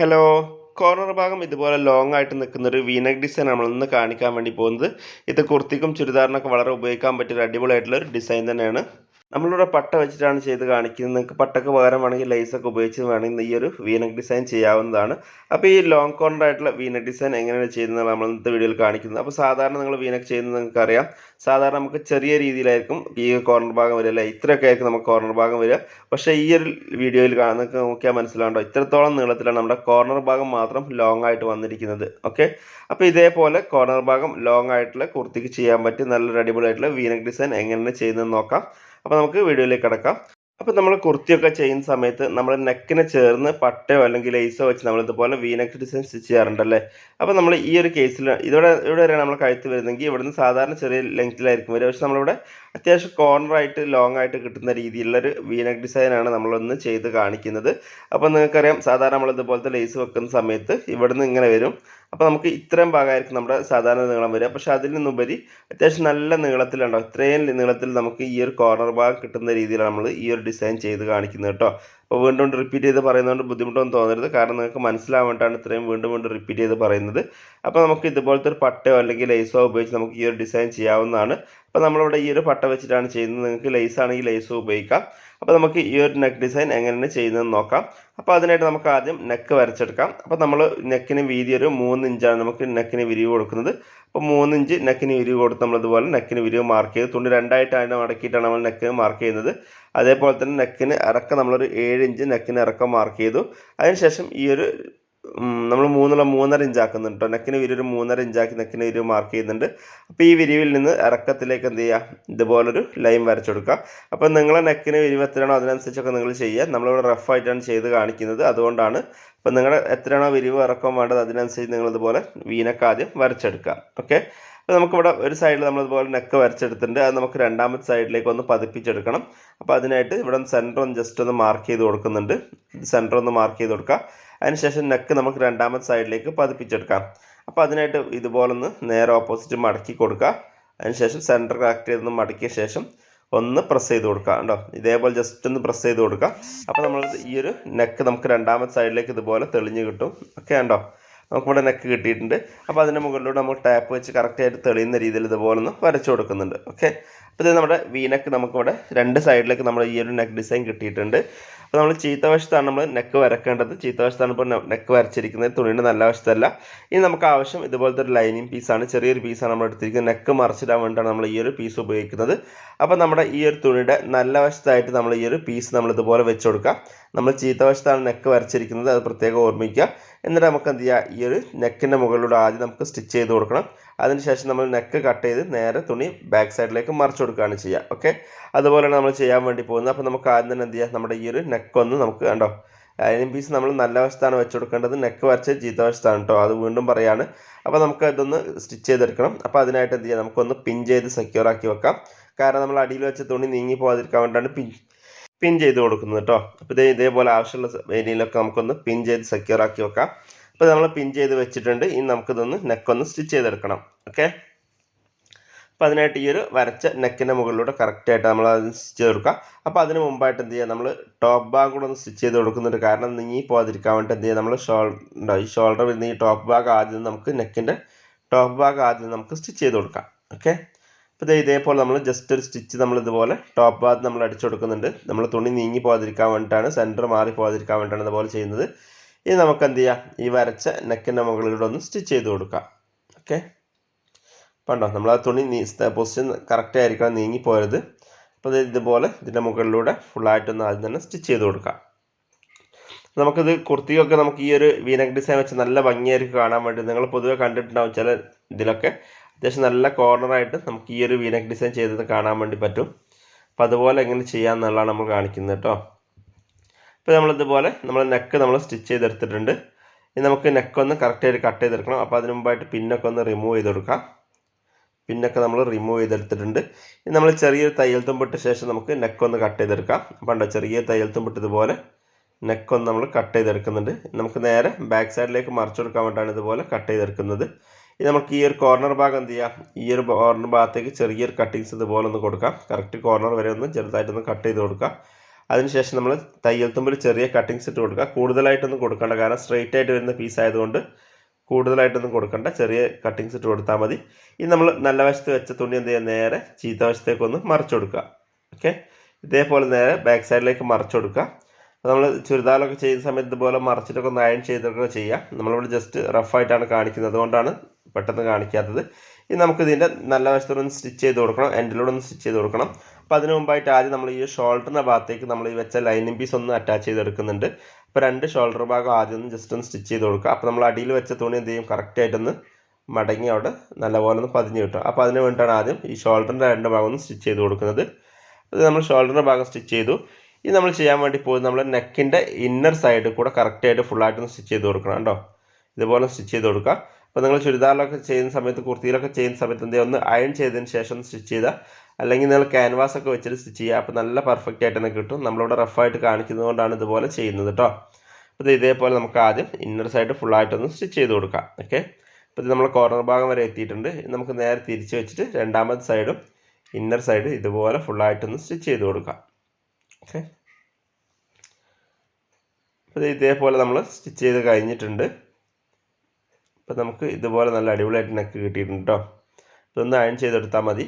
Hello corner ഭാഗം ഇതുപോലെ long ആയിട്ട് നിൽക്കുന്ന ഒരു വീനക് ഡിസൈൻ നമ്മൾ ഇന്ന് കാണിക്കാൻ വേണ്ടി പോകുന്നത്. ഇത് കുർത്തിക്കും ചുരിദാറിനൊക്കെ വളരെ ഉപയോഗിക്കാൻ പറ്റിയ ഒരു അടിപൊളിയായിട്ടുള്ള ഒരു ഡിസൈൻ തന്നെയാണ്. നമ്മളിവിടെ പട്ട വെച്ചിട്ടാണ് ചെയ്ത് കാണിക്കുന്നത്. നിങ്ങൾക്ക് പട്ടക്ക് പകരം വേണമെങ്കിൽ ലൈസൊക്കെ ഉപയോഗിച്ച് വേണമെങ്കിൽ ഈ ഒരു വീനക് ഡിസൈൻ ചെയ്യാവുന്നതാണ്. അപ്പോൾ ഈ ലോങ് കോർണർ ആയിട്ടുള്ള വീനക് ഡിസൈൻ എങ്ങനെയാണ് ചെയ്യുന്നത് നമ്മൾ ഇന്നത്തെ വീഡിയോയിൽ കാണിക്കുന്നത് അപ്പോൾ സാധാരണ നിങ്ങൾ വീനക് ചെയ്യുന്നത് നിങ്ങൾക്ക് അറിയാം. സാധാരണ നമുക്ക് ചെറിയ രീതിയിലായിരിക്കും ഈ കോർണർ ഭാഗം വരിക അല്ലേ? ഇത്രയൊക്കെ ആയിരിക്കും നമുക്ക് കോർണർ ഭാഗം വരിക. പക്ഷേ ഈ ഒരു വീഡിയോയിൽ നിങ്ങൾക്ക് നോക്കിയാൽ മനസ്സിലാകണ്ടോ ഇത്രത്തോളം നീളത്തിലാണ് നമ്മുടെ കോർണർ ഭാഗം മാത്രം ലോങ് ആയിട്ട് വന്നിരിക്കുന്നത്. ഓക്കെ അപ്പോൾ ഇതേപോലെ കോർണർ ഭാഗം ലോങ് ആയിട്ടുള്ള കുർത്തിക്ക് ചെയ്യാൻ പറ്റിയ നല്ലൊരു അടിപൊളിയായിട്ടുള്ള വീനക് ഡിസൈൻ എങ്ങനെയാണ് ചെയ്യുന്നത് നോക്കാം. അപ്പോൾ നമുക്ക് വീഡിയോയിലേക്ക് കിടക്കാം. അപ്പോൾ നമ്മൾ കുർത്തിയൊക്കെ ചെയ്യുന്ന സമയത്ത് നമ്മൾ നെക്കിനെ ചേർന്ന് പട്ടയോ അല്ലെങ്കിൽ ലേസോ വെച്ച് നമ്മൾ ഇതുപോലെ വീനക്ക് ഡിസൈൻ സ്റ്റിച്ച് ചെയ്യാറുണ്ടല്ലേ? അപ്പോൾ നമ്മൾ ഈ ഒരു കേസിൽ ഇവിടെ ഇവിടെ വരെയാണ് നമ്മൾ കഴുത്ത് വരുന്നെങ്കിൽ ഇവിടുന്ന് സാധാരണ ചെറിയ ലെങ്ത്തിലായിരിക്കും വരിക. പക്ഷെ നമ്മളിവിടെ അത്യാവശ്യം കോർണർ ആയിട്ട് ലോങ് ആയിട്ട് കിട്ടുന്ന രീതിയിലുള്ളൊരു വീനക്ക് ഡിസൈനാണ് നമ്മളൊന്ന് ചെയ്ത് കാണിക്കുന്നത്. അപ്പോൾ നിങ്ങൾക്കറിയാം സാധാരണ നമ്മൾ ഇതുപോലത്തെ ലേസ് വെക്കുന്ന സമയത്ത് ഇവിടുന്ന് ഇങ്ങനെ വരും. അപ്പോൾ നമുക്ക് ഇത്രയും ഭാഗമായിരിക്കും നമ്മുടെ സാധാരണ നീളം വരിക. പക്ഷേ അതിൽ നിന്നുപരി അത്യാവശ്യം നല്ല നീളത്തിലുണ്ടാവും ഇത്രയും നീളത്തിൽ നമുക്ക് ഈ ഒരു കോർണർ ഭാഗം കിട്ടുന്ന രീതിയിലാണ് നമ്മൾ ഈ ഒരു ഡിസൈൻ ചെയ്ത് കാണിക്കുന്നത് കേട്ടോ. അപ്പോൾ വീണ്ടും വീണ്ടും റിപ്പീറ്റ് ചെയ്ത് പറയുന്നതുകൊണ്ട് ബുദ്ധിമുട്ടൊന്നും തോന്നരുത്. കാരണം നിങ്ങൾക്ക് മനസ്സിലാവേണ്ടാണ് ഇത്രയും വീണ്ടും വീണ്ടും റിപ്പീറ്റ് ചെയ്ത് പറയുന്നത്. അപ്പോൾ നമുക്ക് ഇതുപോലത്തെ ഒരു പട്ടയോ അല്ലെങ്കിൽ ലൈസോ ഉപയോഗിച്ച് നമുക്ക് ഈ ഒരു ഡിസൈൻ ചെയ്യാവുന്നതാണ്. അപ്പോൾ നമ്മളിവിടെ ഈ ഒരു പട്ട വെച്ചിട്ടാണ് ചെയ്യുന്നത്. നിങ്ങൾക്ക് ലേസ് ആണെങ്കിൽ ലേസ് ഉപയോഗിക്കാം. അപ്പോൾ നമുക്ക് ഈ ഒരു നെക്ക് ഡിസൈൻ എങ്ങനെയാണ് ചെയ്യുന്നതെന്ന് നോക്കാം. അപ്പോൾ അതിനായിട്ട് നമുക്ക് ആദ്യം നെക്ക് വരച്ചെടുക്കാം. അപ്പോൾ നമ്മൾ നെക്കിന് വീതി ഒരു മൂന്ന് ഇഞ്ചാണ് നമുക്ക് നെക്കിന് വിരിവ് കൊടുക്കുന്നത്. അപ്പോൾ മൂന്ന് ഇഞ്ച് നെക്കിന് വിരിവ് കൊടുത്ത് നമ്മളിതുപോലെ നെക്കിന് വിരിവ് മാർക്ക് ചെയ്ത് തുണി രണ്ടായിട്ടാണ് മടക്കിയിട്ടാണ് നമ്മൾ നെക്കിന് മാർക്ക് ചെയ്യുന്നത്. അതേപോലെ തന്നെ നെക്കിന് ഇറക്കം നമ്മളൊരു ഏഴ് ഇഞ്ച് നെക്കിന് ഇറക്കം മാർക്ക് ചെയ്തു. അതിനുശേഷം ഈ ഒരു നമ്മൾ മൂന്നുള്ള മൂന്നര ഇഞ്ച് ആക്കുന്നുണ്ട് കേട്ടോ നെക്കിന് വിരി ഒരു മൂന്നര ഇഞ്ചാക്കി നെക്കിന് വിരിവ് മാർക്ക് ചെയ്യുന്നുണ്ട്. അപ്പോൾ ഈ വിരിവിൽ നിന്ന് ഇറക്കത്തിലേക്ക് എന്ത് ചെയ്യുക ഇതുപോലൊരു ലൈൻ വരച്ചു കൊടുക്കുക. അപ്പോൾ നിങ്ങളെ നെക്കിന് വിരിവ് എത്രയാണോ അതിനനുസരിച്ചൊക്കെ നിങ്ങൾ ചെയ്യുക. നമ്മളിവിടെ റഫായിട്ടാണ് ചെയ്ത് കാണിക്കുന്നത്. അതുകൊണ്ടാണ് അപ്പോൾ നിങ്ങളുടെ എത്രയാണോ വിരിവ് ഇറക്കം വേണ്ടത് അതിനനുസരിച്ച് നിങ്ങൾ ഇതുപോലെ വീനൊക്കെ ആദ്യം വരച്ചെടുക്കുക. ഓക്കെ? അപ്പോൾ നമുക്കിവിടെ ഒരു സൈഡിൽ നമ്മളിതുപോലെ നെക്ക് വരച്ചെടുത്തിട്ടുണ്ട്. അത് നമുക്ക് രണ്ടാമത്തെ സൈഡിലേക്ക് ഒന്ന് പതിപ്പിച്ചെടുക്കണം. അപ്പോൾ അതിനായിട്ട് ഇവിടെ സെന്റർ ഒന്ന് ജസ്റ്റ് ഒന്ന് മാർക്ക് ചെയ്ത് കൊടുക്കുന്നുണ്ട്. സെന്റർ ഒന്ന് മാർക്ക് ചെയ്ത് കൊടുക്കുക. അതിനുശേഷം നെക്ക് നമുക്ക് രണ്ടാമത്തെ സൈഡിലേക്ക് പതിപ്പിച്ചെടുക്കാം. അപ്പോൾ അതിനായിട്ട് ഇതുപോലൊന്ന് നേരെ ഓപ്പോസിറ്റ് മടക്കി കൊടുക്കുക. അതിനുശേഷം സെന്റർ കറക്റ്റ് ചെയ്തൊന്ന് മടക്കിയ ശേഷം ഒന്ന് പ്രസ് ചെയ്ത് കൊടുക്കുക. കേട്ടോ ഇതേപോലെ ജസ്റ്റ് ഒന്ന് പ്രസ് ചെയ്ത് കൊടുക്കുക. അപ്പോൾ നമ്മൾ ഈ ഒരു നെക്ക് നമുക്ക് രണ്ടാമത്തെ സൈഡിലേക്ക് ഇതുപോലെ തെളിഞ്ഞ് കിട്ടും. ഓക്കെ ഉണ്ടോ നമുക്കിവിടെ നെക്ക് കിട്ടിയിട്ടുണ്ട്. അപ്പോൾ അതിന്റെ മുകളിലൂടെ നമ്മൾ ടാപ്പ് വെച്ച് കറക്റ്റായിട്ട് തെളിയുന്ന രീതിയിൽ ഇതുപോലെ ഒന്ന് വരച്ചു കൊടുക്കുന്നുണ്ട്. ഓക്കെ അപ്പോൾ ഇത് നമ്മുടെ വി നെക്ക് നമുക്കിവിടെ രണ്ട് സൈഡിലേക്ക് നമ്മൾ ഈ ഒരു നെക്ക് ഡിസൈൻ കിട്ടിയിട്ടുണ്ട്. അപ്പോൾ നമ്മൾ ചീത്ത വശത്താണ് നമ്മൾ നെക്ക് വരക്കേണ്ടത്. ചീത്ത വശത്താണ് ഇപ്പോൾ നെക്ക് വരച്ചിരിക്കുന്നത്. തുണിയുടെ നല്ല വശത്തല്ല. ഇനി നമുക്ക് ആവശ്യം ഇതുപോലത്തെ ഒരു ലൈനിങ് പീസാണ് ചെറിയൊരു പീസാണ് നമ്മൾ എടുത്തിരിക്കുന്നത്. നെക്ക് മറിച്ചിടാൻ വേണ്ടിയിട്ടാണ് നമ്മൾ ഈ ഒരു പീസ് ഉപയോഗിക്കുന്നത്. അപ്പോൾ നമ്മുടെ ഈ ഒരു തുണിയുടെ നല്ല വശത്തായിട്ട് നമ്മൾ ഈ ഒരു പീസ് നമ്മൾ ഇതുപോലെ വെച്ച് കൊടുക്കുക നമ്മൾ ചീത്ത വശത്താണ് നെക്ക് വരച്ചിരിക്കുന്നത്. അത് പ്രത്യേകം ഓർമ്മിക്കുക. എന്നിട്ട് നമുക്ക് എന്ത് ചെയ്യുക ഈ ഒരു നെക്കിന്റെ മുകളിലൂടെ ആദ്യം നമുക്ക് സ്റ്റിച്ച് ചെയ്ത് കൊടുക്കണം. അതിനുശേഷം നമ്മൾ നെക്ക് കട്ട് ചെയ്ത് നേരെ തുണി ബാക്ക് സൈഡിലേക്ക് മറിച്ച് കൊടുക്കുകയാണ് ചെയ്യുക ഓക്കെ അതുപോലെയാണ് നമ്മൾ ചെയ്യാൻ വേണ്ടി പോകുന്നത്. അപ്പോൾ നമുക്ക് ആദ്യം തന്നെ എന്ത് ചെയ്യുക നമ്മുടെ ഈ ഒരു നെക്ക് ഒന്ന് നമുക്ക് കണ്ടോ? ലൈനിങ് പീസ് നമ്മൾ നല്ല വശത്താണ് വെച്ച് കൊടുക്കേണ്ടത്. നെക്ക് വരച്ച് ചീത്ത വശത്താണ് കേട്ടോ അത് വീണ്ടും പറയാണ്. അപ്പോൾ നമുക്ക് ഇതൊന്ന് സ്റ്റിച്ച് ചെയ്തെടുക്കണം. അപ്പോൾ അതിനായിട്ട് എന്ത് ചെയ്യാം? നമുക്കൊന്ന് പിൻ ചെയ്ത് സെക്യൂർ ആക്കി വെക്കാം. കാരണം നമ്മൾ അടിയിൽ വെച്ച തുണി നീങ്ങി പോകാതിരിക്കാൻ വേണ്ടിയാണ് പിൻ പിൻ ചെയ്ത് കൊടുക്കുന്നത് കേട്ടോ അപ്പോൾ ഇതേ ഇതേപോലെ ആവശ്യമുള്ള ഏരിയയിലൊക്കെ നമുക്കൊന്ന് പിൻ ചെയ്ത് സെക്യൂർ ആക്കി വെക്കാം. അപ്പോൾ നമ്മൾ പിൻ ചെയ്ത് വെച്ചിട്ടുണ്ട്. ഇനി നമുക്കിതൊന്ന് നെക്കൊന്ന് സ്റ്റിച്ച് ചെയ്തെടുക്കണം. ഓക്കെ അപ്പോൾ അതിനായിട്ട് ഈ ഒരു വരച്ച നെക്കിന്റെ മുകളിലൂടെ കറക്റ്റായിട്ട് നമ്മൾ അത് സ്റ്റിച്ച് കൊടുക്കുക അപ്പോൾ അതിന് മുമ്പായിട്ട് എന്ത് ചെയ്യുക നമ്മൾ ടോപ്പ് ഭാഗം കൂടെ ഒന്ന് സ്റ്റിച്ച് ചെയ്ത് കൊടുക്കുന്നുണ്ട് കാരണം നീങ്ങി പോകാതിരിക്കാൻ വേണ്ടി എന്ത് ചെയ്യുക നമ്മൾ ഷോൾഡർ ഈ ഷോൾഡർ വരുന്ന ഈ ടോപ്പ് ഭാഗം ആദ്യം നമുക്ക് നെക്കിന്റെ ടോപ്പ് ഭാഗം ആദ്യം നമുക്ക് സ്റ്റിച്ച് ചെയ്ത് കൊടുക്കാം. ഓക്കെ അപ്പോൾ ഇത് ഇതേപോലെ നമ്മൾ ജസ്റ്റ് ഒരു സ്റ്റിച്ച് നമ്മൾ ഇതുപോലെ ടോപ്പ് ഭാഗത്ത് നമ്മൾ അടിച്ചു കൊടുക്കുന്നുണ്ട്. നമ്മൾ തുണി നീങ്ങി പോകാതിരിക്കാൻ വേണ്ടിയിട്ടാണ് സെന്റർ മാറി പോകാതിരിക്കാൻ വേണ്ടിയിട്ടാണ് ഇതുപോലെ ചെയ്യുന്നത്. ഇനി നമുക്ക് എന്ത് ചെയ്യാം ഈ വരച്ച നെക്കിന്റെ മുകളിലൂടെ ഒന്ന് സ്റ്റിച്ച് ചെയ്ത് കൊടുക്കാം. ഓക്കെ കണ്ടോ? നമ്മൾ ആ തുണി നീ പൊസിഷൻ കറക്റ്റ് ആയിരിക്കണം നീങ്ങി അപ്പോൾ ഇതുപോലെ ഇതിന്റെ മുകളിലൂടെ ഫുള്ളായിട്ടൊന്ന് ആദ്യം തന്നെ സ്റ്റിച്ച് ചെയ്ത് കൊടുക്കാം. നമുക്കിത് കുർത്തിയൊക്കെ നമുക്ക് ഈ ഒരു വീനക് ഡിസൈൻ വെച്ച് നല്ല ഭംഗിയായിരിക്കും കാണാൻ വേണ്ടി. നിങ്ങൾ പൊതുവെ കണ്ടിട്ടുണ്ടാവും ചില ഇതിലൊക്കെ. അത്യാവശ്യം നല്ല കോർണറായിട്ട് നമുക്ക് ഈ ഒരു വീനക് ഡിസൈൻ ചെയ്തത് കാണാൻ വേണ്ടി പറ്റും. അപ്പോൾ അതുപോലെ എങ്ങനെ ചെയ്യാമെന്നുള്ളതാണ് നമ്മൾ കാണിക്കുന്നത് കേട്ടോ. ഇപ്പോൾ നമ്മളിതുപോലെ നമ്മൾ നെക്ക് നമ്മൾ സ്റ്റിച്ച് ചെയ്തെടുത്തിട്ടുണ്ട്. ഇനി നമുക്ക് നെക്കൊന്ന് കറക്റ്റായിട്ട് കട്ട് ചെയ്തെടുക്കണം. അപ്പോൾ അതിന് മുമ്പായിട്ട് പിന്നൊക്കെ ഒന്ന് റിമൂവ് ചെയ്ത് കൊടുക്കാം. പിന്നൊക്കെ നമ്മൾ റിമൂവ് ചെയ്തെടുത്തിട്ടുണ്ട്. ഇനി നമ്മൾ ചെറിയൊരു തയ്യൽ തുമ്പിട്ട ശേഷം നമുക്ക് നെക്കൊന്ന് കട്ട് ചെയ്തെടുക്കാം. അപ്പോൾ ഉണ്ടോ ചെറിയ തയ്യൽ തുമ്പിട്ട് ഇതുപോലെ നെക്കൊന്ന് നമ്മൾ കട്ട് ചെയ്തെടുക്കുന്നുണ്ട്. നമുക്ക് നേരെ ബാക്ക് സൈഡിലേക്ക് മറിച്ച് കൊടുക്കാൻ വേണ്ടിയിട്ടാണ് ഇതുപോലെ കട്ട് ചെയ്തെടുക്കുന്നത്. ഇനി നമുക്ക് ഈ ഒരു കോർണർ ഭാഗം എന്ത് ചെയ്യാം? ഈ ഒരു കോർണർ ഭാഗത്തേക്ക് ചെറിയൊരു കട്ടിങ്സ് ഇതുപോലെ ഒന്ന് കൊടുക്കാം. കറക്റ്റ് കോർണർ വരെ ഒന്ന് ചെറുതായിട്ടൊന്ന് കട്ട് ചെയ്ത് കൊടുക്കാം. അതിനുശേഷം നമ്മൾ തയ്യൽ തുമ്പിൽ ചെറിയ കട്ടിങ്സ് ഇട്ട് കൊടുക്കുക. കൂടുതലായിട്ടൊന്നും കൊടുക്കേണ്ട. കാരണം സ്ട്രെയിറ്റ് ആയിട്ട് വരുന്ന പീസ് ആയതുകൊണ്ട് കൂടുതലായിട്ടൊന്നും കൊടുക്കണ്ട. ചെറിയ കട്ടിങ്സ് ഇട്ട് കൊടുത്താൽ മതി. ഇനി നമ്മൾ നല്ല വശത്ത് വെച്ച തുണി എന്ത് ചെയ്യുക? നേരെ ചീത്ത വശത്തേക്ക് ഒന്ന് മറിച്ച് കൊടുക്കുക. ഓക്കെ ഇതേപോലെ നേരെ ബാക്ക് സൈഡിലേക്ക് മറിച്ചു കൊടുക്കുക. നമ്മൾ ചുരിദാറൊക്കെ ചെയ്യുന്ന സമയത്ത് ഇതുപോലെ മറിച്ചിട്ടൊക്കെ ഒന്ന് അയൺ ചെയ്തൊക്കെ ചെയ്യാം. നമ്മളിവിടെ ജസ്റ്റ് റഫായിട്ടാണ് കാണിക്കുന്നത്. അതുകൊണ്ടാണ് പെട്ടെന്ന് കാണിക്കാത്തത്. ഇനി നമുക്കിതിന്റെ നല്ല വശത്തോടെ ഒന്ന് സ്റ്റിച്ച് ചെയ്ത് കൊടുക്കണം. എൻഡിലൂടെ ഒന്ന് സ്റ്റിച്ച് ചെയ്ത് കൊടുക്കണം. അപ്പോൾ അതിന് മുമ്പായിട്ട് ആദ്യം നമ്മൾ ഈ ഷോൾഡറിന്റെ ഭാഗത്തേക്ക് നമ്മൾ ഈ വെച്ച ലൈനിങ് പീസ് ഒന്ന് അറ്റാച്ച് ചെയ്തെടുക്കുന്നുണ്ട്. അപ്പോൾ രണ്ട് ഷോൾഡർ ഭാഗം ആദ്യം ഒന്ന് ജസ്റ്റ് ഒന്ന് സ്റ്റിച്ച് ചെയ്ത് കൊടുക്കുക. അപ്പോൾ നമ്മൾ അടിയിൽ വെച്ച തുണി എന്ത് ചെയ്യും? കറക്റ്റായിട്ടൊന്ന് മടങ്ങി അവിടെ നല്ലപോലെ ഒന്ന് പതിഞ്ഞ് കിട്ടും. അപ്പോൾ അതിന് വേണ്ടിയിട്ടാണ് ആദ്യം ഈ ഷോൾഡറിന്റെ രണ്ട് ഭാഗം ഒന്ന് സ്റ്റിച്ച് ചെയ്ത് കൊടുക്കുന്നത്. അത് നമ്മൾ ഷോൾഡറിന്റെ ഭാഗം സ്റ്റിച്ച് ചെയ്തു. ഇത് നമ്മൾ ചെയ്യാൻ വേണ്ടി പോകുന്നത് നമ്മൾ നെക്കിന്റെ ഇന്നർ സൈഡ് കൂടെ കറക്റ്റായിട്ട് ഫുള്ളായിട്ടൊന്ന് സ്റ്റിച്ച് ചെയ്ത് കൊടുക്കണം കേട്ടോ. ഇതുപോലെ സ്റ്റിച്ച് ചെയ്ത് കൊടുക്കുക. അപ്പോൾ നിങ്ങൾ ചുരിദാറിലൊക്കെ ചെയ്യുന്ന സമയത്ത് കുർത്തിയിലൊക്കെ ചെയ്യുന്ന സമയത്ത് എന്തെങ്കിലും ഒന്ന് അയൺ ചെയ്തതിന് ശേഷം സ്റ്റിച്ച് ചെയ്താൽ അല്ലെങ്കിൽ നിങ്ങൾ ക്യാൻവാസ് ഒക്കെ വെച്ചിട്ട് സ്റ്റിച്ച് ചെയ്യുക. അപ്പോൾ നല്ല പെർഫെക്റ്റ് ആയിട്ട് തന്നെ കിട്ടും. നമ്മളിവിടെ റഫായിട്ട് കാണിക്കുന്നത് കൊണ്ടാണ് ഇതുപോലെ ചെയ്യുന്നത് കേട്ടോ അപ്പോൾ ഇത് ഇതേപോലെ നമുക്ക് ആദ്യം ഇന്നർ സൈഡ് ഫുള്ളായിട്ടൊന്ന് സ്റ്റിച്ച് ചെയ്ത് കൊടുക്കാം. ഓക്കെ അപ്പോൾ ഇത് നമ്മൾ കോർണർ ഭാഗം വരെ എത്തിയിട്ടുണ്ട്. നമുക്ക് നേരെ തിരിച്ച് വെച്ചിട്ട് രണ്ടാമത്തെ സൈഡും ഇന്നർ സൈഡ് ഇതുപോലെ ഫുള്ളായിട്ടൊന്ന് സ്റ്റിച്ച് ചെയ്ത് കൊടുക്കാം. ഓക്കെ അപ്പോൾ ഇതേപോലെ നമ്മൾ സ്റ്റിച്ച് ചെയ്ത് കഴിഞ്ഞിട്ടുണ്ട്. അപ്പോൾ നമുക്ക് ഇതുപോലെ നല്ല അടിപൊളിയായിട്ട് നെക്ക് കിട്ടിയിട്ടുണ്ട് കേട്ടോ ഇതൊന്ന് അയൺ ചെയ്തെടുത്താൽ മതി.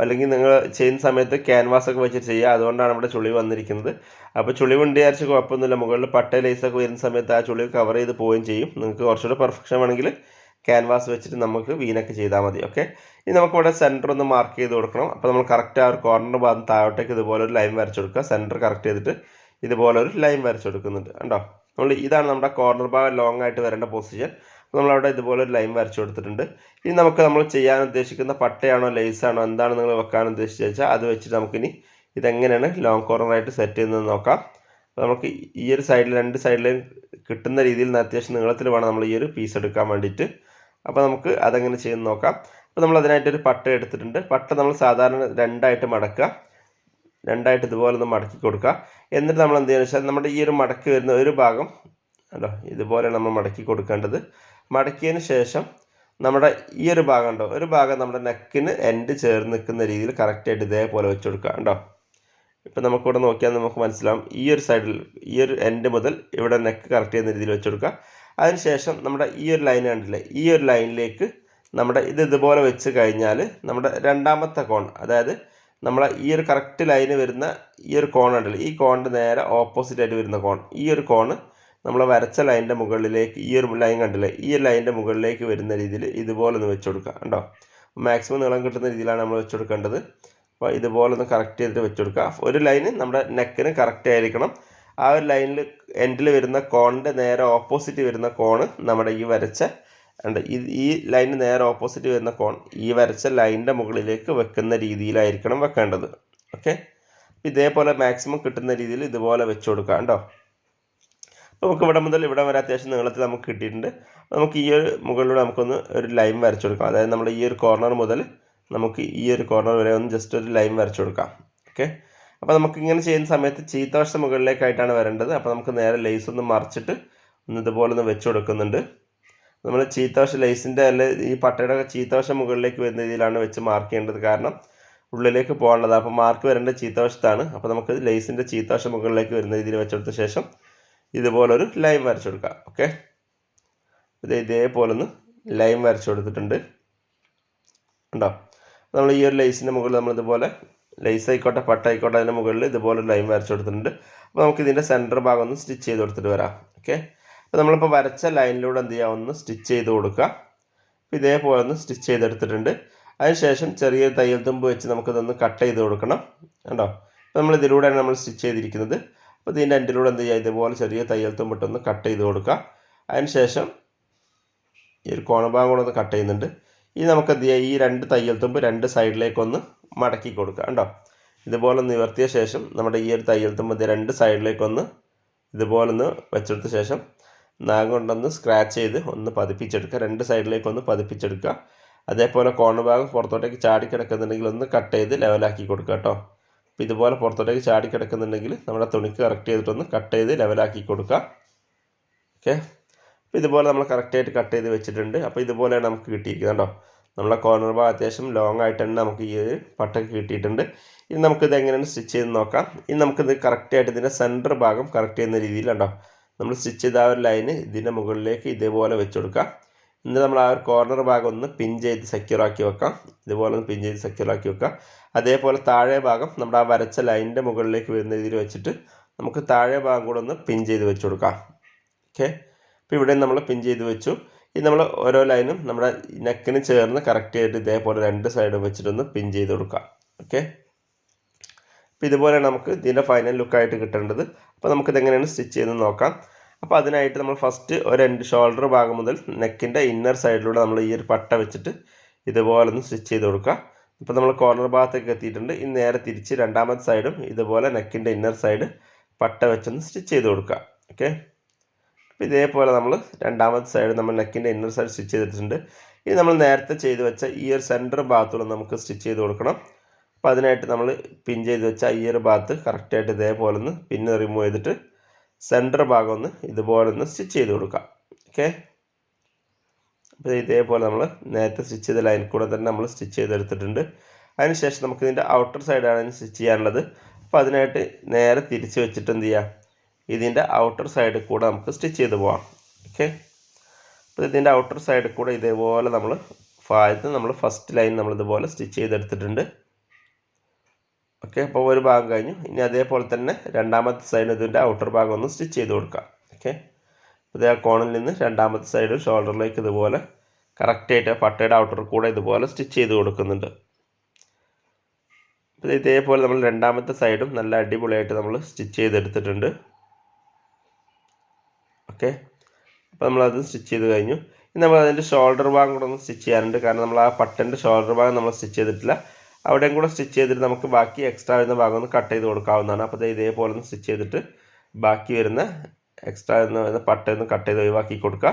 അല്ലെങ്കിൽ നിങ്ങൾ ചെയ്യുന്ന സമയത്ത് ക്യാൻവാസ് ഒക്കെ വെച്ചിട്ട് ചെയ്യുക. അതുകൊണ്ടാണ് ഇവിടെ ചുളി വന്നിരിക്കുന്നത്. അപ്പോൾ ചുളി ഉണ്ട് വിചാരിച്ച് കുഴപ്പമൊന്നുമില്ല. മുകളിൽ പട്ട ലേസൊക്കെ വരുന്ന സമയത്ത് ആ ചുളിവ് കവർ ചെയ്ത് പോവുകയും ചെയ്യും. നിങ്ങൾക്ക് കുറച്ചുകൂടെ പെർഫെക്ഷൻ വേണമെങ്കിൽ ക്യാൻവാസ് വെച്ചിട്ട് നമുക്ക് വീനൊക്കെ ചെയ്താൽ മതി. ഓക്കെ ഇനി നമുക്ക് ഇവിടെ സെന്റർ ഒന്ന് മാർക്ക് ചെയ്ത് കൊടുക്കണം. അപ്പോൾ നമ്മൾ കറക്റ്റ് ആ ഒരു കോർണർ ഭാഗം താഴോട്ടേക്ക് ഇതുപോലെ ഒരു ലൈൻ വരച്ച് കൊടുക്കുക. സെന്റർ കറക്റ്റ് ചെയ്തിട്ട് ഇതുപോലെ ഒരു ലൈൻ വരച്ച് കൊടുക്കുന്നുണ്ട്. കണ്ടോ? നമ്മൾ ഇതാണ് നമ്മുടെ കോർണർ ഭാഗം ലോങ് ആയിട്ട് വരേണ്ട പൊസിഷൻ നമ്മളവിടെ ഇതുപോലെ ഒരു ലൈൻ വരച്ചു കൊടുത്തിട്ടുണ്ട്. ഇനി നമുക്ക് നമ്മൾ ചെയ്യാൻ ഉദ്ദേശിക്കുന്ന പട്ടയാണോ ലേസാണോ എന്താണ് നിങ്ങൾ വെക്കാൻ ഉദ്ദേശിച്ചു വെച്ചാൽ അത് വെച്ചിട്ട് നമുക്കിനി ഇതെങ്ങനെയാണ് ലോങ് കോർണറായിട്ട് സെറ്റ് ചെയ്യുന്നത് നോക്കാം. നമുക്ക് ഈ ഒരു സൈഡിൽ രണ്ട് സൈഡിലും കിട്ടുന്ന രീതിയിൽ അത്യാവശ്യം നീളത്തിൽ വേണം നമ്മൾ ഈ ഒരു പീസ് എടുക്കാൻ വേണ്ടിയിട്ട്. അപ്പോൾ നമുക്ക് അതെങ്ങനെ ചെയ്യുന്ന നോക്കാം. അപ്പോൾ നമ്മൾ അതിനായിട്ടൊരു പട്ട എടുത്തിട്ടുണ്ട്. പട്ട നമ്മൾ സാധാരണ രണ്ടായിട്ട് മടക്കുക. രണ്ടായിട്ട് ഇതുപോലെ ഒന്ന് മടക്കി കൊടുക്കുക. എന്നിട്ട് നമ്മൾ എന്ത് ചെയ്യുക വെച്ചാൽ നമ്മുടെ ഈ ഒരു മടക്കി വരുന്ന ഒരു ഭാഗം അല്ലോ ഇതുപോലെ നമ്മൾ മടക്കി കൊടുക്കേണ്ടത്. മടക്കിയതിന് ശേഷം നമ്മുടെ ഈ ഒരു ഭാഗം ഉണ്ടോ ഒരു ഭാഗം നമ്മുടെ നെക്കിന് എൻഡ് ചേർന്ന് നിൽക്കുന്ന രീതിയിൽ കറക്റ്റായിട്ട് ഇതേപോലെ വെച്ച് കൊടുക്കുക ഉണ്ടോ ഇപ്പം നമുക്കിവിടെ നോക്കിയാൽ നമുക്ക് മനസ്സിലാവും ഈ ഒരു സൈഡിൽ ഈ ഒരു എൻഡ് മുതൽ ഇവിടെ നെക്ക് കറക്റ്റ് ചെയ്യുന്ന രീതിയിൽ വെച്ച് കൊടുക്കുക. അതിനുശേഷം നമ്മുടെ ഈ ഒരു ലൈൻ കണ്ടില്ലേ? ഈ ഒരു ലൈനിലേക്ക് നമ്മുടെ ഇത് ഇതുപോലെ വെച്ച് കഴിഞ്ഞാൽ നമ്മുടെ രണ്ടാമത്തെ കോൺ അതായത് നമ്മളെ ഈ ഒരു കറക്റ്റ് ലൈന് വരുന്ന ഈ ഒരു കോൺ ഉണ്ടല്ലോ ഈ കോണിന്റെ നേരെ ഓപ്പോസിറ്റ് ആയിട്ട് വരുന്ന കോൺ ഈ ഒരു കോണ് നമ്മൾ വരച്ച ലൈനിന്റെ മുകളിലേക്ക് ഈ ഒരു ലൈൻ കണ്ടില്ലേ? ഈ ഒരു ലൈനിന്റെ മുകളിലേക്ക് വരുന്ന രീതിയിൽ ഇതുപോലെ ഒന്ന് വെച്ച് കൊടുക്കുക കണ്ടോ? മാക്സിമം നീളം കിട്ടുന്ന രീതിയിലാണ് നമ്മൾ വെച്ച് കൊടുക്കേണ്ടത് അപ്പോൾ ഇതുപോലെ ഒന്ന് കറക്റ്റ് ചെയ്തിട്ട് വെച്ച് കൊടുക്കുക ഒരു ലൈന് നമ്മുടെ നെക്കിന് കറക്റ്റ് ആയിരിക്കണം. ആ ഒരു ലൈനിൽ എൻഡിൽ വരുന്ന കോണിന്റെ നേരെ ഓപ്പോസിറ്റ് വരുന്ന കോണ് നമ്മുടെ ഈ വരച്ച ഉണ്ട് ഈ ഈ ലൈനിന് നേരെ ഓപ്പോസിറ്റ് വരുന്ന കോൺ ഈ വരച്ച ലൈനിന്റെ മുകളിലേക്ക് വെക്കുന്ന രീതിയിലായിരിക്കണം വെക്കേണ്ടത്. ഓക്കെ ഇതേപോലെ മാക്സിമം കിട്ടുന്ന രീതിയിൽ ഇതുപോലെ വെച്ച് കൊടുക്കുക കേട്ടോ നമുക്ക് ഇവിടെ മുതൽ ഇവിടെ വരെ അത്യാവശ്യം നീളത്തിൽ നമുക്ക് കിട്ടിയിട്ടുണ്ട്. നമുക്ക് ഈ ഒരു മുകളിലൂടെ നമുക്കൊന്ന് ഒരു ലൈൻ വരച്ചു കൊടുക്കാം. അതായത് നമ്മൾ ഈ ഒരു കോർണർ മുതൽ നമുക്ക് ഈ ഒരു കോർണർ വരെ ഒന്ന് ജസ്റ്റ് ഒരു ലൈൻ വരച്ചു കൊടുക്കാം. ഓക്കെ അപ്പോൾ നമുക്ക് ഇങ്ങനെ ചെയ്യുന്ന സമയത്ത് ചീത്തവശം മുകളിലേക്കായിട്ടാണ് വരേണ്ടത്. അപ്പോൾ നമുക്ക് നേരെ ലേസ് ഒന്ന് മറിച്ചിട്ട് ഒന്ന് ഇതുപോലെ ഒന്ന് വെച്ച് കൊടുക്കുന്നുണ്ട്. നമ്മൾ ചീത്തവശം ലേസിന്റെ അല്ല ഈ പട്ടയുടെ ചീത്തവശം മുകളിലേക്ക് വരുന്ന രീതിയിലാണ് വെച്ച് മാർക്ക് ചെയ്യേണ്ടത്. കാരണം ഉള്ളിലേക്ക് പോകേണ്ടത് അപ്പോൾ മാർക്ക് വരേണ്ട ചീത്തവശത്താണ്. അപ്പോൾ നമുക്ക് ലേസിന്റെ ചീത്തവശം മുകളിലേക്ക് വരുന്ന രീതിയിൽ വെച്ചെടുത്ത ശേഷം ഇതുപോലൊരു ലൈൻ വരച്ചു കൊടുക്കാം. ഓക്കെ ഇത് ഇതേപോലെ ഒന്ന് ലൈൻ വരച്ചു കൊടുത്തിട്ടുണ്ട്. ഉണ്ടോ നമ്മൾ ഈ ഒരു ലൈസിന്റെ മുകളിൽ നമ്മളിതുപോലെ ലൈസ് ആയിക്കോട്ടെ പട്ട ആയിക്കോട്ടെ അതിന്റെ മുകളിൽ ഇതുപോലെ ഒരു ലൈൻ വരച്ചു കൊടുത്തിട്ടുണ്ട്. അപ്പോൾ നമുക്ക് ഇതിന്റെ സെന്റർ ഭാഗം ഒന്ന് സ്റ്റിച്ച് ചെയ്ത് കൊടുത്തിട്ട് വരാം. ഓക്കെ അപ്പോൾ നമ്മളിപ്പോൾ വരച്ച ലൈനിലൂടെ എന്ത് ചെയ്യാം? ഒന്ന് സ്റ്റിച്ച് ചെയ്ത് കൊടുക്കുക അപ്പോൾ ഇതേപോലെ ഒന്ന് സ്റ്റിച്ച് ചെയ്തെടുത്തിട്ടുണ്ട്. അതിനുശേഷം ചെറിയൊരു തയ്യൽ തുമ്പ് വെച്ച് നമുക്കിതൊന്ന് കട്ട് ചെയ്ത് കൊടുക്കണം. കണ്ടോ? അപ്പോൾ നമ്മൾ ഇതിലൂടെയാണ് നമ്മൾ സ്റ്റിച്ച് ചെയ്തിരിക്കുന്നത്. അപ്പോൾ ഇതിന്റെ എൻഡിലൂടെ എന്ത് ചെയ്യുക? ഇതുപോലെ ചെറിയ തയ്യൽ തുമ്പിട്ടൊന്ന് കട്ട് ചെയ്ത് കൊടുക്കുക. അതിന് ശേഷം ഈ ഒരു കോണഭാഗം കൂടെ ഒന്ന് കട്ട് ചെയ്യുന്നുണ്ട്. ഇനി നമുക്ക് എന്ത് ഈ രണ്ട് തയ്യൽ തുമ്പ് രണ്ട് സൈഡിലേക്കൊന്ന് മടക്കി കൊടുക്കുക കണ്ടോ? ഇതുപോലെ നിവർത്തിയ ശേഷം നമ്മുടെ ഈ ഒരു തയ്യൽ തുമ്പ് രണ്ട് സൈഡിലേക്കൊന്ന് ഇതുപോലെ ഒന്ന് വെച്ചെടുത്ത ശേഷം നാഗം കൊണ്ടൊന്ന് സ്ക്രാച്ച് ചെയ്ത് ഒന്ന് പതിപ്പിച്ചെടുക്കുക. രണ്ട് സൈഡിലേക്കൊന്ന് പതിപ്പിച്ചെടുക്കുക. അതേപോലെ കോർണർ ഭാഗം പുറത്തോട്ടേക്ക് ചാടി കിടക്കുന്നുണ്ടെങ്കിൽ ഒന്ന് കട്ട് ചെയ്ത് ലെവലാക്കി കൊടുക്കുക കേട്ടോ. അപ്പോൾ ഇതുപോലെ പുറത്തോട്ടേക്ക് ചാടി കിടക്കുന്നുണ്ടെങ്കിൽ നമ്മുടെ തുണിക്ക് കറക്റ്റ് ചെയ്തിട്ടൊന്ന് കട്ട് ചെയ്ത് ലെവലാക്കി കൊടുക്കുക ഓക്കെ അപ്പോൾ ഇതുപോലെ നമ്മൾ കറക്റ്റായിട്ട് കട്ട് ചെയ്ത് വെച്ചിട്ടുണ്ട്. അപ്പോൾ ഇതുപോലെയാണ് നമുക്ക് കിട്ടിയിരിക്കുന്നത് കേട്ടോ. നമ്മളെ കോർണർ ഭാഗം അത്യാവശ്യം ലോങ് ആയിട്ട് തന്നെ നമുക്ക് ഈ പട്ടൊക്കെ കിട്ടിയിട്ടുണ്ട്. ഇനി നമുക്കിത് എങ്ങനെയാണ് സ്റ്റിച്ച് ചെയ്ത് നോക്കാം. ഇനി നമുക്കിത് കറക്റ്റായിട്ട് ഇതിന്റെ സെന്റർ ഭാഗം കറക്റ്റ് ചെയ്യുന്ന രീതിയിലുണ്ടോ നമ്മൾ സ്റ്റിച്ച് ചെയ്ത ആ ഒരു ലൈന് ഇതിന്റെ മുകളിലേക്ക് ഇതേപോലെ വെച്ച് കൊടുക്കാം. എന്നിട്ട് നമ്മൾ ആ ഒരു കോർണർ ഭാഗം ഒന്ന് പിൻ ചെയ്ത് സെക്യൂർ ആക്കി വെക്കാം. ഇതുപോലെ ഒന്ന് പിൻ ചെയ്ത് സെക്യൂർ ആക്കി വെക്കാം. അതേപോലെ താഴെ ഭാഗം നമ്മുടെ ആ വരച്ച ലൈനിന്റെ മുകളിലേക്ക് വരുന്ന രീതിയിൽ വെച്ചിട്ട് നമുക്ക് താഴെ ഭാഗം കൂടെ ഒന്ന് പിൻ ചെയ്ത് വെച്ച് കൊടുക്കാം. ഓക്കെ അപ്പോൾ ഇവിടെ നമ്മൾ പിൻ ചെയ്ത് വെച്ചു. ഇത് നമ്മൾ ഓരോ ലൈനും നമ്മുടെ നെക്കിന് ചേർന്ന് കറക്റ്റ് ആയിട്ട് ഇതേപോലെ രണ്ട് സൈഡും വെച്ചിട്ടൊന്ന് പിൻ ചെയ്ത് കൊടുക്കാം. ഓക്കെ അപ്പോൾ ഇതുപോലെ നമുക്ക് ഇതിന്റെ ഫൈനൽ ലുക്കായിട്ട് കിട്ടേണ്ടത്. അപ്പോൾ നമുക്കിത് എങ്ങനെയാണ് സ്റ്റിച്ച് ചെയ്ത് നോക്കാം. അപ്പോൾ അതിനായിട്ട് നമ്മൾ ഫസ്റ്റ് ഒരു രണ്ട് ഷോൾഡർ ഭാഗം മുതൽ നെക്കിന്റെ ഇന്നർ സൈഡിലൂടെ നമ്മൾ ഈ ഒരു പട്ട വെച്ചിട്ട് ഇതുപോലെ ഒന്ന് സ്റ്റിച്ച് ചെയ്ത് കൊടുക്കുക. ഇപ്പോൾ നമ്മൾ കോർണർ ഭാഗത്തേക്ക് എത്തിയിട്ടുണ്ട്. ഇനി നേരെ തിരിച്ച് രണ്ടാമത്തെ സൈഡും ഇതുപോലെ നെക്കിന്റെ ഇന്നർ സൈഡ് പട്ട വെച്ചൊന്ന് സ്റ്റിച്ച് ചെയ്ത് കൊടുക്കുക. ഓക്കെ അപ്പോൾ ഇതേപോലെ നമ്മൾ രണ്ടാമത്തെ സൈഡ് നമ്മൾ നെക്കിന്റെ ഇന്നർ സൈഡ് സ്റ്റിച്ച് ചെയ്തിട്ടുണ്ട്. ഇനി നമ്മൾ നേരത്തെ ചെയ്ത് വെച്ച ഈ ഒരു സെന്റർ ഭാഗത്തുള്ള നമുക്ക് സ്റ്റിച്ച് ചെയ്ത് കൊടുക്കണം. അപ്പോൾ അതിനായിട്ട് നമ്മൾ പിൻ ചെയ്ത് വെച്ച ഈ ഒരു ഭാഗത്ത് കറക്റ്റായിട്ട് ഇതേപോലെ ഒന്ന് പിന്നെ റിമൂവ് ചെയ്തിട്ട് സെന്റർ ഭാഗം ഒന്ന് ഇതുപോലെ ഒന്ന് സ്റ്റിച്ച് ചെയ്ത് കൊടുക്കാം. ഓക്കെ അപ്പോൾ ഇതേപോലെ നമ്മൾ നേരത്തെ സ്റ്റിച്ച് ചെയ്ത ലൈൻ കൂടെ തന്നെ നമ്മൾ സ്റ്റിച്ച് ചെയ്തെടുത്തിട്ടുണ്ട്. അതിനുശേഷം നമുക്ക് ഇതിന്റെ ഔട്ടർ സൈഡാണ് സ്റ്റിച്ച് ചെയ്യാനുള്ളത്. അപ്പോൾ അതിനായിട്ട് നേരെ തിരിച്ച് വെച്ചിട്ട് എന്ത് ചെയ്യാം? ഇതിന്റെ ഔട്ടർ സൈഡിൽ കൂടെ നമുക്ക് സ്റ്റിച്ച് ചെയ്ത് പോകാം ഓക്കെ അപ്പോൾ ഇതിന്റെ ഔട്ടർ സൈഡിൽ കൂടെ ഇതേപോലെ നമ്മൾ ഫായത്ത് നമ്മൾ ഫസ്റ്റ് ലൈൻ നമ്മളിതുപോലെ സ്റ്റിച്ച് ചെയ്തെടുത്തിട്ടുണ്ട്. ഓക്കെ അപ്പോൾ ഒരു ഭാഗം കഴിഞ്ഞു. ഇനി അതേപോലെ തന്നെ രണ്ടാമത്തെ സൈഡ് ഇതിന്റെ ഔട്ടർ ഭാഗം ഒന്ന് സ്റ്റിച്ച് ചെയ്ത് കൊടുക്കാം ഓക്കെ ഇതേ കോണിൽ നിന്ന് രണ്ടാമത്തെ സൈഡ് ഷോൾഡറിലേക്ക് ഇതുപോലെ കറക്റ്റായിട്ട് പട്ടയുടെ ഔട്ടർ കൂടെ ഇതുപോലെ സ്റ്റിച്ച് ചെയ്ത് കൊടുക്കുന്നുണ്ട്. അപ്പോൾ ഇതേപോലെ നമ്മൾ രണ്ടാമത്തെ സൈഡും നല്ല അടിപൊളിയായിട്ട് നമ്മൾ സ്റ്റിച്ച് ചെയ്തെടുത്തിട്ടുണ്ട് ഓക്കെ അപ്പോൾ നമ്മളത് സ്റ്റിച്ച് ചെയ്ത് കഴിഞ്ഞു. ഇനി നമ്മൾ അതിന്റെ ഷോൾഡർ ഭാഗം കൂടെ ഒന്ന് സ്റ്റിച്ച് ചെയ്യാനുണ്ട്. കാരണം നമ്മൾ ആ പട്ടന്റെ ഷോൾഡർ ഭാഗം നമ്മൾ സ്റ്റിച്ച് ചെയ്തിട്ടില്ല. അവിടെയും കൂടെ സ്റ്റിച്ച് ചെയ്തിട്ട് നമുക്ക് ബാക്കി എക്സ്ട്രാ വരുന്ന ഭാഗം ഒന്ന് കട്ട് ചെയ്ത് കൊടുക്കാവുന്നതാണ്. അപ്പോൾ ഇതേപോലെ ഒന്ന് സ്റ്റിച്ച് ചെയ്തിട്ട് ബാക്കി വരുന്ന എക്സ്ട്രാ വരുന്ന പട്ടയൊന്ന് കട്ട് ചെയ്ത് ഒഴിവാക്കി കൊടുക്കുക.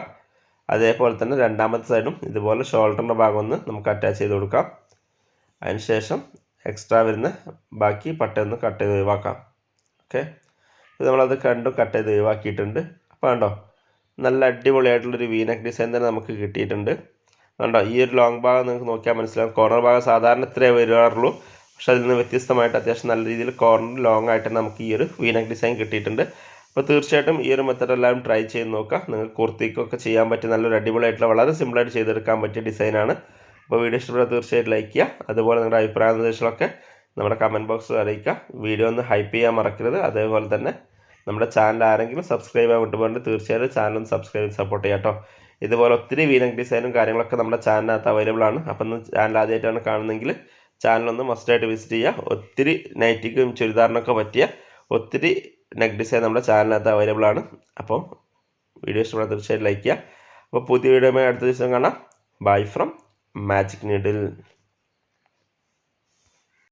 അതേപോലെ തന്നെ രണ്ടാമത്തെ സൈഡും ഇതുപോലെ ഷോൾഡറിന്റെ ഭാഗം ഒന്ന് നമുക്ക് അറ്റാച്ച് ചെയ്ത് കൊടുക്കാം. അതിനുശേഷം എക്സ്ട്രാ വരുന്ന ബാക്കി പട്ടയൊന്ന് കട്ട് ചെയ്ത് ഒഴിവാക്കാം. ഓക്കെ? ഇത് നമ്മളത് കണ്ടും കട്ട് ചെയ്ത് ഒഴിവാക്കിയിട്ടുണ്ട്. അപ്പോൾ കണ്ടോ? നല്ല അടിപൊളിയായിട്ടുള്ളൊരു വീനക്ക് ഡിസൈൻ തന്നെ നമുക്ക് കിട്ടിയിട്ടുണ്ട്. കണ്ടോ? ഈ ഒരു ലോങ് ഭാഗം നിങ്ങൾക്ക് നോക്കിയാൽ മനസ്സിലാവും. കോർണർ ഭാഗം സാധാരണ ഇത്രയേ വരാറുള്ളൂ. പക്ഷേ അതിൽ നിന്ന് വ്യത്യസ്തമായിട്ട് അത്യാവശ്യം നല്ല രീതിയിൽ കോർണർ ലോങ് ആയിട്ട് നമുക്ക് ഈ ഒരു വീനക് ഡിസൈൻ കിട്ടിയിട്ടുണ്ട്. അപ്പോൾ തീർച്ചയായിട്ടും ഈ ഒരു മെത്തഡ് എല്ലാവരും ട്രൈ ചെയ്ത് നോക്കുക. നിങ്ങൾക്ക് കുർത്തിക്കൊക്കെ ചെയ്യാൻ പറ്റിയ നല്ലൊരു അടിപൊളിയായിട്ടുള്ള വളരെ സിമ്പിളായിട്ട് ചെയ്തെടുക്കാൻ പറ്റിയ ഡിസൈനാണ് അപ്പോൾ വീഡിയോ ഇഷ്ടപ്പെട്ടാൽ തീർച്ചയായിട്ടും ലൈക്ക് ചെയ്യുക. അതുപോലെ നിങ്ങളുടെ അഭിപ്രായ നിർദ്ദേശങ്ങളൊക്കെ നമ്മുടെ കമന്റ് ബോക്സിൽ അറിയിക്കുക. വീഡിയോ ഒന്ന് ഹൈപ്പ് ചെയ്യാൻ മറക്കരുത്. അതേപോലെ തന്നെ നമ്മുടെ ചാനൽ ആരെങ്കിലും സബ്സ്ക്രൈബ് ആയിട്ട് പോകേണ്ടത് തീർച്ചയായിട്ടും ചാനൽ സബ്സ്ക്രൈബ് സപ്പോർട്ട് ചെയ്യാം കേട്ടോ. ഇതുപോലെ ഒത്തിരി വീനക് ഡിസൈനും കാര്യങ്ങളൊക്കെ നമ്മുടെ ചാനലിനകത്ത് അവൈലബിൾ ആണ്. അപ്പം ഒന്ന് ചാനൽ ആദ്യമായിട്ടാണ് കാണുന്നതെങ്കിൽ ചാനലൊന്ന് മസ്റ്റായിട്ട് വിസിറ്റ് ചെയ്യുക. ഒത്തിരി നൈറ്റിക്കും ചുരിദാറിനൊക്കെ പറ്റിയ ഒത്തിരി നെക്ക് ഡിസൈൻ നമ്മുടെ ചാനലിനകത്ത് അവൈലബിൾ ആണ്. അപ്പോൾ വീഡിയോ ഇഷ്ടപ്പെടാൻ തീർച്ചയായിട്ടും ലൈക്ക് ചെയ്യുക. അപ്പോൾ പുതിയ വീഡിയോ അടുത്ത ദിവസം കാണാം. Bye from magic needle